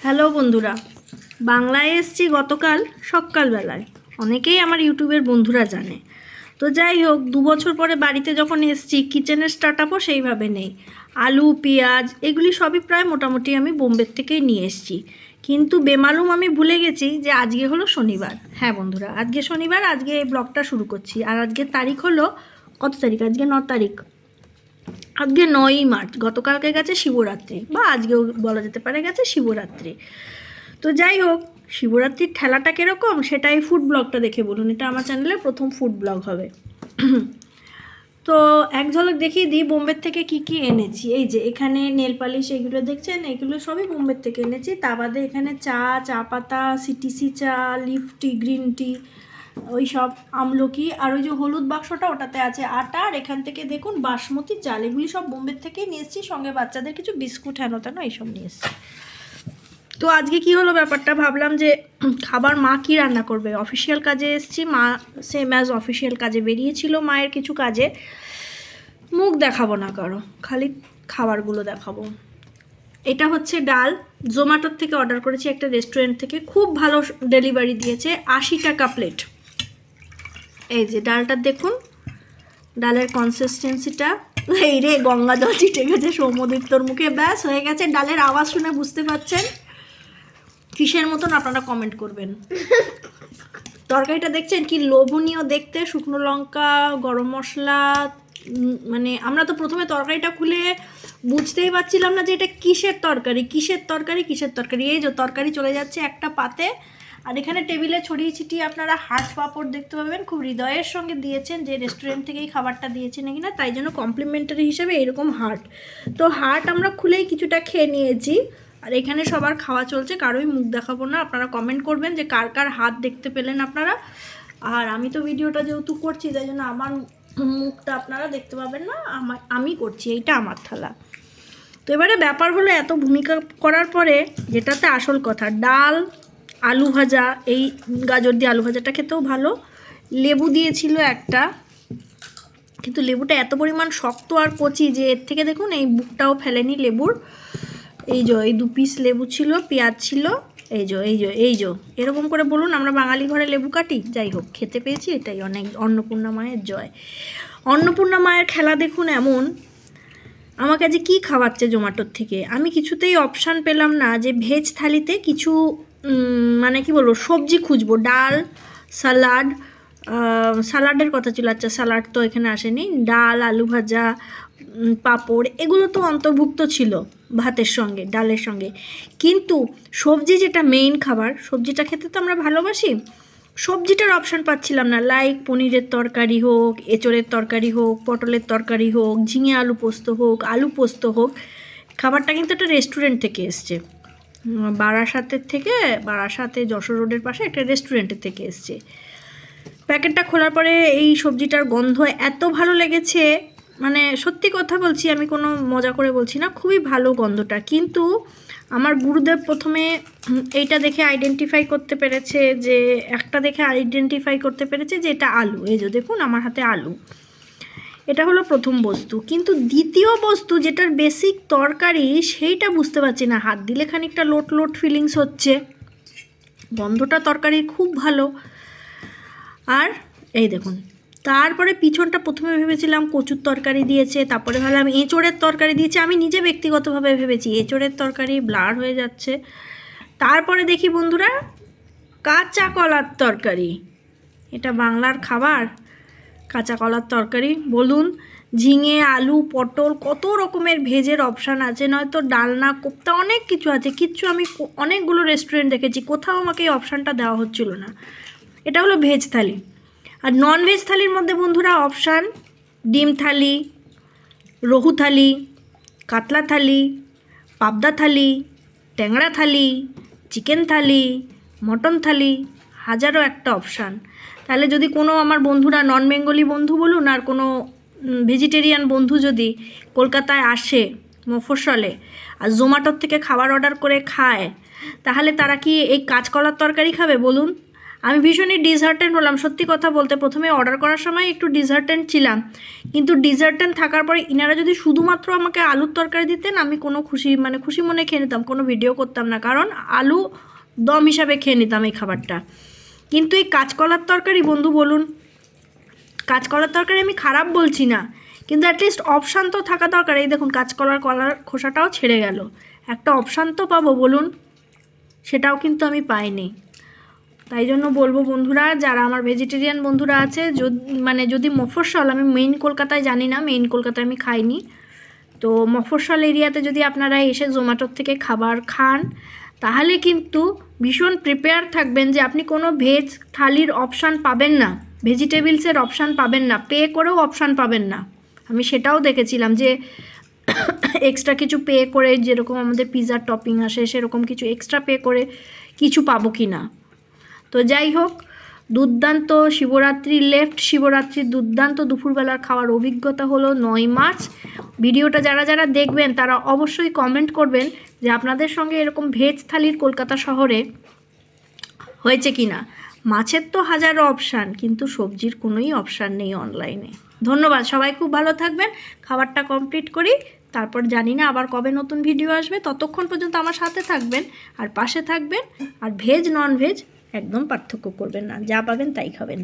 Hello বন্ধুরা, বাংলায় এসছি গতকাল সকালবেলায়। অনেকেই আমার ইউটিউবের বন্ধুরা জানে। তো যাই হোক, দু বছর পরে বাড়িতে যখন এসছি, কিচেনের স্টার্ট আপও সেইভাবে নেই। আলু, পেঁয়াজ, এগুলি সবই প্রায় মোটামুটি আমি বোম্বের থেকেই নিয়ে এসছি। কিন্তু বেমালুম আমি ভুলে গেছি যে আজকে হলো শনিবার। হ্যাঁ বন্ধুরা, আজকে শনিবার, আজকে এই ব্লগটা শুরু করছি। আর আজকে তারিখ হলো, কত তারিখ? আজকে ন তারিখ। আজকে নয়ই মার্চ, গতকালকে গেছে শিবরাত্রি বা আজকেও বলা যেতে পারে গেছে শিবরাত্রি। তো যাই হোক, শিবরাত্রির ঠেলাটা কীরকম সেটাই ফুড ব্লগটা দেখে বলুন, এটা আমার চ্যানেলে প্রথম ফুড ব্লগ হবে। তো এক ঝলক দেখিয়ে দিই, বোম্বের থেকে কি কি এনেছি। এই যে এখানে নেল পালিশ এগুলো দেখছেন? এগুলো সবই বোম্বের থেকে এনেছি। তা বাদে এখানে চা চা পাতা সিটিসি চা লিফ টি গ্রিন টি ওই সব আমলকি আর ওই যে হলুদ বাক্সটা, ওটাতে আছে আটা। আর এখান থেকে দেখুন, বাসমতি, চাল, এগুলি সব বোম্বের থেকেই নিয়ে এসেছি। সঙ্গে বাচ্চাদের কিছু বিস্কুট হেন তেন এইসব নিয়ে এসেছি। তো আজকে কি হলো ব্যাপারটা? ভাবলাম যে খাবার মা কি রান্না করবে? অফিসিয়াল কাজে এসেছি। মা সেম অ্যাজ অফিসিয়াল কাজে বেরিয়েছিল মায়ের কিছু কাজে। মুখ দেখাবো না কারও, খালি খাবারগুলো দেখাবো। এটা হচ্ছে ডাল। জোম্যাটোর থেকে অর্ডার করেছি একটা রেস্টুরেন্ট থেকে। খুব ভালো ডেলিভারি দিয়েছে। আশি টাকা প্লেট এই যে ডালটা দেখুন, ডালের কনসিস্টেন্সিটা এই রে গঙ্গা জল চিটে গেছে সৌমদীপ্তর মুখে, ব্যাস, হয়ে গেছে। ডালের আওয়াজ শুনে বুঝতে পারছেন? কিসের মতন আপনারা কমেন্ট করবেন? তরকারিটা দেখছেন? কি লোভনীয় দেখতে, শুকনো লঙ্কা, গরম মশলা মানে আমরা তো প্রথমে তরকারিটা খুলে বুঝতেই পারছিলাম না যে এটা কিসের তরকারি কিসের তরকারি কিসের তরকারি। এই যে তরকারি চলে যাচ্ছে একটা পাতে। আর এখানে টেবিলে ছড়িয়ে ছিটিয়ে আপনারা হাট পাঁপড় দেখতে পাবেন। খুব হৃদয়ের সঙ্গে দিয়েছেন যে রেস্টুরেন্ট থেকেই খাবারটা দিয়েছেন কিনা তাই জন্য কমপ্লিমেন্টারি হিসেবে এরকম হাট। তো হাট আমরা খুলেই কিছুটা খেয়ে নিয়েছি। আর এখানে সবার খাওয়া চলছে, কারোই মুখ দেখাবো না। আপনারা কমেন্ট করবেন যে কার কার হাত দেখতে পেলেন আপনারা। আর আমি তো ভিডিওটা যেহেতু করছি, তাই জন্য আমার মুখটা আপনারা দেখতে পাবেন না আমার আমি করছি, এইটা আমার থালা। তো এবারে ব্যাপার হলো এত ভূমিকা করার পরে যেটাতে আসল কথা, ডাল আলু ভাজা, এই গাজর দিয়ে আলু ভাজাটা খেতেও ভালো। লেবু দিয়েছিল একটা, কিন্তু লেবুটা এত পরিমাণ শক্ত আর কচি যে এর থেকে দেখুন এই বুকটাও ফেলেনি লেবুর। এই যে, এই দু পিস লেবু ছিল, পেঁয়াজ ছিল, এই যে এই যে এই যে। এরকম করে বলুন আমরা বাঙালি ঘরে লেবু কাটি? যাই হোক, খেতে পেয়েছি, এটাই অনেক অন্নপূর্ণা মায়ের জয়। অন্নপূর্ণা মায়ের খেলা দেখুন এমন আমাকে আজ কী খাওয়াচ্ছে জোম্যাটোর থেকে? আমি কিছুতেই অপশান পেলাম না যে ভেজ থালিতে কিছু মানে কি বলব, সবজি খুঁজবো, ডাল, সালাড সালাডের কথা ছিল আচ্ছা সালাড তো এখানে আসেনি, ডাল, আলু ভাজা পাঁপড়, এগুলো তো অন্তর্ভুক্ত ছিল ভাতের সঙ্গে, ডালের সঙ্গে। কিন্তু সবজি যেটা মেইন খাবার, সবজিটা খেতে তো আমরা ভালোবাসি, সবজিটার অপশান পাচ্ছিলাম না লাইক পনিরের তরকারি হোক, এঁচড়ের তরকারি হোক, পটলের তরকারি হোক, ঝিঙে আলু পোস্ত হোক, আলু পোস্ত হোক, খাবারটা কিন্তু একটা রেস্টুরেন্ট থেকে এসছে। বারাসাতের থেকে, বারাসাতে যশোর রোডের পাশে একটা রেস্টুরেন্টের থেকে এসছে। প্যাকেটটা খোলার পরে এই সবজিটার গন্ধ এত ভালো লেগেছে। মানে সত্যি কথা বলছি, আমি কোনো মজা করে বলছি না, খুবই ভালো গন্ধটা। কিন্তু আমার গুরুদেব প্রথমে এইটা দেখে আইডেন্টিফাই করতে পেরেছে যে, একটা দেখে আইডেন্টিফাই করতে পেরেছে যে এটা আলু। এই যে দেখুন, আমার হাতে আলু। এটা হলো প্রথম বস্তু। কিন্তু দ্বিতীয় বস্তু যেটার বেসিক তরকারি, সেইটা বুঝতে পারছি না। হাত দিলে খানিকটা লোট লোট ফিলিংস হচ্ছে। গন্ধটা তরকারির খুব ভালো। আর এই দেখুন, তারপরে পিছনটা প্রথমে ভেবেছিলাম কচুর তরকারি দিয়েছে, তারপরে ভাবলাম এঁচড়ের তরকারি দিয়েছে। আমি নিজে ব্যক্তিগতভাবে ভেবেছি, এঁচড়ের তরকারি ব্লার হয়ে যাচ্ছে। তারপরে দেখি বন্ধুরা, কাঁচা কলার তরকারি। এটা বাংলার খাবার? কাঁচা কলার তরকারি, বলুন, ঝিঙে, আলু, পটল, কত রকমের ভেজের অপশান আছে, নয়তো ডালনা, কোপ্তা, অনেক কিছু আছে, কিচ্ছু আমি অনেকগুলো রেস্টুরেন্ট দেখেছি, কোথাও আমাকে এই অপশানটা দেওয়া হচ্ছিল না। এটা হলো ভেজ থালি। আর নন ভেজ থালির মধ্যে বন্ধুরা অপশান ডিম থালি, রহু থালি, কাতলা থালি, পাবদা থালি, ট্যাংরা থালি, চিকেন থালি, মটন থালি হাজারো একটা অপশান তাহলে যদি কোনো আমার বন্ধুরা নন বেঙ্গলি বন্ধু বলুন, আর কোনো ভেজিটেরিয়ান বন্ধু যদি কলকাতায় আসে মফস্বলে, আর জোম্যাটোর থেকে খাবার অর্ডার করে খায়, তাহলে তারা কি এই কাঁচকলার তরকারি খাবে বলুন? আমি ভীষণই ডিসহার্টেন্ট হলাম। সত্যি কথা বলতে প্রথমে অর্ডার করার সময় একটু ডিসহার্টেন্ট ছিলাম। কিন্তু ডিসহার্টেন্ট থাকার পরে ইনারা যদি শুধুমাত্র আমাকে আলুর তরকারি দিতেন, আমি কোনো খুশি মানে খুশি মনে খেয়ে নিতাম। কোনো ভিডিও করতাম না। কারণ আলু দম হিসাবে খেয়ে নিতাম এই খাবারটা। কিন্তু এই কাঁচকলার তরকারি, বন্ধু বলুন, কাঁচকলার তরকারি আমি খারাপ বলছি না, কিন্তু অ্যাটলিস্ট অপশান তো থাকা দরকার। এই দেখুন, কাঁচকলার কলার খোসাটাও ছেড়ে গেল। একটা অপশান তো পাবো, বলুন, সেটাও কিন্তু আমি পাইনি। তাই জন্য বলব, বন্ধুরা, যারা আমার ভেজিটেরিয়ান বন্ধুরা আছে মানে যদি মফস্বল, আমি মেইন কলকাতায় জানি না মেইন কলকাতায় আমি খাইনি। তো মফস্বল এরিয়াতে যদি আপনারা এসে জোম্যাটোর থেকে খাবার খান তাহলে কিন্তু ভীষণ প্রিপেয়ার থাকবেন যে আপনি কোনো ভেজ থালির অপশান পাবেন না ভেজিটেবলসের অপশান পাবেন না পে করেও অপশান পাবেন না। আমি সেটাও দেখেছিলাম যে এক্সট্রা কিছু পে করে, যেরকম আমাদের পিৎজার টপিং আসে, সেরকম কিছু এক্সট্রা পে করে কিছু পাবো কি না। তো যাই হোক, দুর্দান্ত শিবরাত্রি লেফট শিবরাত্রির দুর্দান্ত দুপুরবেলার খাওয়ার অভিজ্ঞতা হলো নয় মার্চ। ভিডিওটা যারা যারা দেখবেন, তারা অবশ্যই কমেন্ট করবেন যে আপনাদের সঙ্গে এরকম ভেজ থালির কলকাতা শহরে হয়েছে কি না মাছের তো হাজারো অপশান কিন্তু সবজির কোনোই অপশান নেই অনলাইনে ধন্যবাদ, সবাই খুব ভালো থাকবেন। খাবারটা কমপ্লিট করি, তারপর জানি না আবার কবে নতুন ভিডিও আসবে। ততক্ষণ পর্যন্ত আমার সাথে থাকবেন, আর পাশে থাকবেন, আর ভেজ নন ভেজ একদম পার্থক্য করবেন না। যা পাবেন তাই খাবেন।